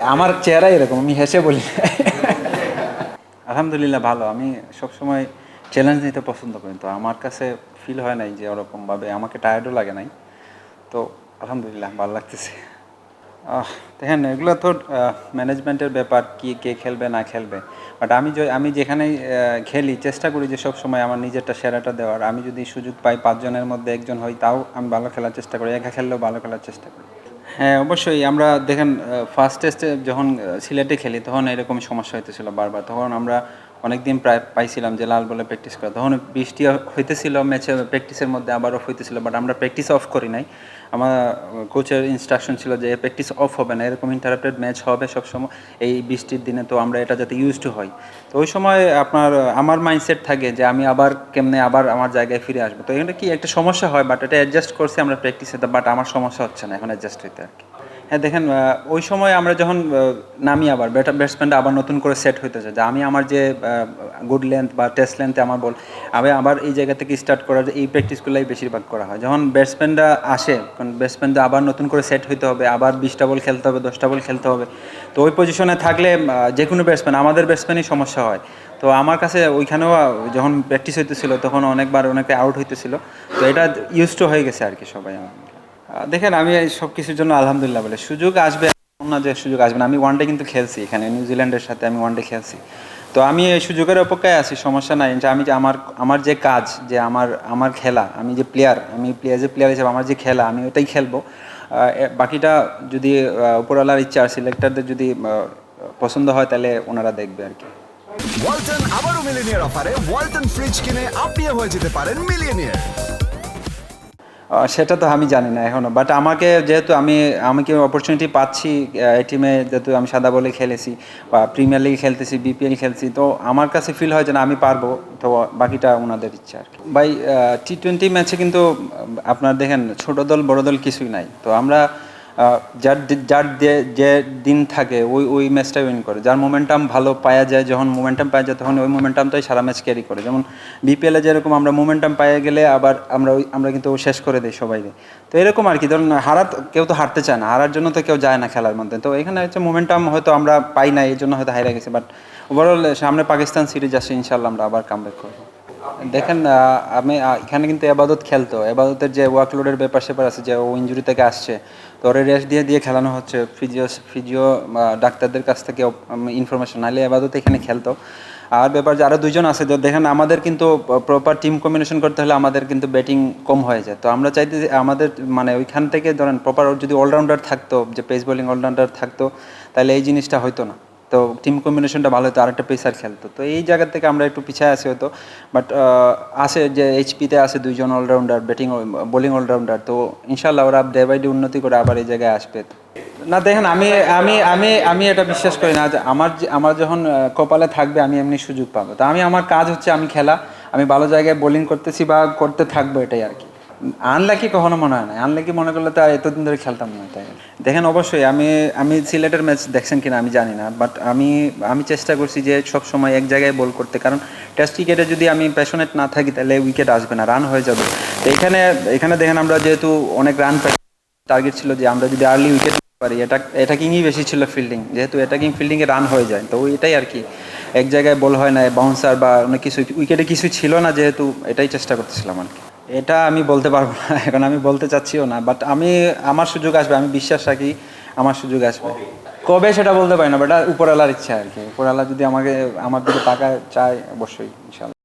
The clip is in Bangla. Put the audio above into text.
আমার চেহারা এরকম, আমি হেসে বলি। আলহামদুলিল্লাহ ভালো, আমি সবসময় চ্যালেঞ্জ নিতে পছন্দ করি। তো আমার কাছে ফিল হয় নাই যে ওরকমভাবে, আমাকে টায়ার্ডও লাগে নাই। তো আলহামদুলিল্লাহ, ভালো লাগতেছে। দেখেন, এগুলো তো ম্যানেজমেন্টের ব্যাপার, কি, কে খেলবে, না খেলবে। বাট আমি যে, আমি যেখানে খেলি, চেষ্টা করি যে সব সময় আমার নিজেরটা সেরাটা দেওয়ার। আমি যদি সুযোগ পাই পাঁচজনের মধ্যে একজন হই, তাও আমি ভালো খেলার চেষ্টা করি, একা খেললেও ভালো খেলার চেষ্টা করি। হ্যাঁ অবশ্যই। আমরা দেখেন ফার্স্ট টেস্টে যখন সিলেটে খেলি, তখন এরকম সমস্যা হইতেছিল বারবার। তখন আমরা অনেকদিন প্রায় পাইছিলাম যে লাল বলে প্র্যাকটিস করা। তখন বৃষ্টি হইতেছিল, ম্যাচে প্র্যাকটিসের মধ্যে আবার অফ হইতেছিল বাট আমরা প্র্যাকটিস অফ করি নাই। আমার কোচের ইনস্ট্রাকশন ছিল যে প্র্যাকটিস অফ হবে না, এরকম ইন্টারাপ্টেড ম্যাচ হবে সবসময়। এই বৃষ্টির দিনে তো আমরা এটা যাতে ইউজ টু হই তো ওই সময় আপনার, আমার মাইন্ডসেট থাকে যে আমি আবার কেমনে আবার আমার জায়গায় ফিরে আসব। তো এখানে কি একটা সমস্যা হয় বাট এটা অ্যাডজাস্ট করছি আমরা প্র্যাকটিসে বাট আমার সমস্যা হচ্ছে না এখন অ্যাডজাস্ট হইতে আর কি। হ্যাঁ দেখেন ওই সময় আমরা যখন নামি আবার ব্যাটার ব্যাটসম্যানটা আবার নতুন করে সেট হইতেছে যে আমি আমার যে গুড লেন্থ বা টেস্ট লেন্থে আমার বল আমি আবার এই জায়গা থেকে স্টার্ট করার এই প্র্যাকটিসগুলোই বেশিরভাগ করা হয়। যখন ব্যাটসম্যানরা আসে, কারণ ব্যাটসম্যানটা আবার নতুন করে সেট হইতে হবে, আবার বিশটা বল খেলতে হবে, দশটা বল খেলতে হবে, তো ওই পজিশনে থাকলে যে কোনো ব্যাটসম্যান আমাদের ব্যাটসম্যানই সমস্যা হয়। তো আমার কাছে ওইখানেও, যখন প্র্যাকটিস হইতেছিল, তখন অনেকবার অনেকে আউট হইতেছিল, তো এটা ইউজ টু হয়ে গেছে আর কি সবাই আমার। দেখেন, আমি সব কিছুর জন্য আলহামদুলিল্লাহ বলে, সুযোগ আসবে না যে সুযোগ আসবে না। আমি ওয়ানডে কিন্তু খেলছি এখানে নিউজিল্যান্ডের সাথে আমি ওয়ানডে খেলছি। তো আমি এই সুযোগের অপেক্ষায় আছি, সমস্যা নাই। যে আমি যে আমার আমার যে কাজ, যে আমার আমার খেলা, আমি যে প্লেয়ার আমি প্লেয়ার যে প্লেয়ার হিসেবে আমার যে খেলা, আমি ওটাই খেলব। বাকিটা যদি উপরওয়ালার ইচ্ছা আর সিলেক্টরদের যদি পছন্দ হয়, তাহলে ওনারা দেখবে আর কি। ওয়ালটন আবারও মিলিনিয়ার অফারে ওয়ালটন ফ্রিজ কিনে আপনিও হয়ে যেতে পারেন মিলিয়নিয়ার সেটা তো আমি জানি না এখনও বাট আমাকে যেহেতু আমি আমি কি অপরচুনিটি পাচ্ছি এই টিমে যেহেতু আমি সাদা বলে খেলেছি বা প্রিমিয়ার লিগে খেলতেছি বিপিএল খেলছি তো আমার কাছে ফিল হয় যে না, আমি পারব, তো বাকিটা ওনাদের ইচ্ছা আর কি। ভাই টি টোয়েন্টি ম্যাচে কিন্তু আপনার দেখেন, ছোট দল, বড় দল কিছুই নাই। তো আমরা যার যার যে- দিন থাকে, ওই ওই ম্যাচটা উইন করে। যার মোমেন্টাম ভালো পাওয়া যায়, যখন মোমেন্টাম পাওয়া যায়, তখন ওই মোমেন্টামটাই সারা ম্যাচ ক্যারি করে। যেমন বিপিএলে যেরকম আমরা মোমেন্টাম পাইয়ে গেলে আবার আমরা ওই, আমরা কিন্তু শেষ করে দিই সবাইকে। তো এরকম আর কি, ধরুন হারা কেউ তো হারতে চায় না, হারার জন্য তো কেউ যায় না খেলার মধ্যে। তো এখানে হচ্ছে মোমেন্টাম হয়তো আমরা পাই না এই জন্য হয়তো হারিয়ে গেছে। বাট ওভারঅল সামনে পাকিস্তান সিরিজ আসে ইনশাল্লাহ আমরা আবার কামব্যাক করব। দেখেন আমি এখানে কিন্তু এবাদত খেলতো। এবাদতের যে ওয়ার্কলোডের ব্যাপার স্যাপার আছে, যে ও ইঞ্জুরি থেকে আসছে, তো ওরে রেস্ট দিয়ে দিয়ে খেলানো হচ্ছে। ফিজিও ফিজিও ডাক্তারদের কাছ থেকে ইনফরমেশন নাহলে এবাদত এখানে খেলতো। আর ব্যাপার যে আরও দুজন আছে, তো দেখেন, আমাদের কিন্তু প্রপার টিম কম্বিনেশন করতে হলে আমাদের কিন্তু ব্যাটিং কম হয়ে যায়। তো আমরা চাইতে আমাদের মানে ওইখান থেকে ধরেন প্রপার যদি অলরাউন্ডার থাকতো, যে পেস বোলিং অলরাউন্ডার থাকতো, তাহলে এই জিনিসটা হতো না। তো টিম কম্বিনেশনটা ভালো হতো, আরেকটা পেসার খেলতো। তো এই জায়গা থেকে আমরা একটু পিছিয়ে আসি হয়তো বাট আসে যে এইচপিতে আছে দুইজন অলরাউন্ডার ব্যাটিং বোলিং অলরাউন্ডার তো ইনশাল্লাহ ওরা ডে বাই ডে উন্নতি করে আবার এই জায়গায় আসবে। না, দেখেন, আমি আমি আমি আমি এটা বিশ্বাস করি না যে আমার আমার যখন কপালে থাকবে, আমি এমনি সুযোগ পাবো। তো আমি, আমার কাজ হচ্ছে আমি খেলা, আমি ভালো জায়গায় বোলিং করতেছি বা করতে থাকব এটাই আর কি। আনলাকি কখনো মনে হয় না আনলাকি মনে করলে তো এতদিন ধরে খেলতাম না, তাই। দেখেন, অবশ্যই আমি আমি সিলেটের ম্যাচ দেখছেন কিনা আমি জানি না বাট আমি আমি চেষ্টা করছি যে সব সময় এক জায়গায় বল করতে। কারণ টেস্ট ক্রিকেটে যদি আমি প্যাশনেট না থাকি, তাহলে উইকেট আসবে না রান হয়ে যাবে। তো এখানে এখানে দেখেন, আমরা যেহেতু অনেক রান টার্গেট ছিল যে আমরা যদি আর্লি উইকেট পারি, এটা অ্যাটাকিংই বেশি ছিল ফিল্ডিং যেহেতু অ্যাটাকিং ফিল্ডিংয়ে রান হয়ে যায়। তো এটাই আর কি, এক জায়গায় বল হয় না বাউন্সার বা অনেক কিছু উইকেটে কিছু ছিল না, যেহেতু এটাই চেষ্টা করতেছিলাম আর কি। এটা আমি বলতে পারব না, এখন আমি বলতে চাচ্ছিও না বাট আমি, আমার সুযোগ আসবে, আমি বিশ্বাস রাখি আমার সুযোগ আসবে। কবে সেটা বলতে পারি না বাট উপরওয়ালার ইচ্ছা আর কি, উপরওয়ালা যদি আমাকে, আমার দিকে টাকা চায়, অবশ্যই, ইনশাল্লাহ।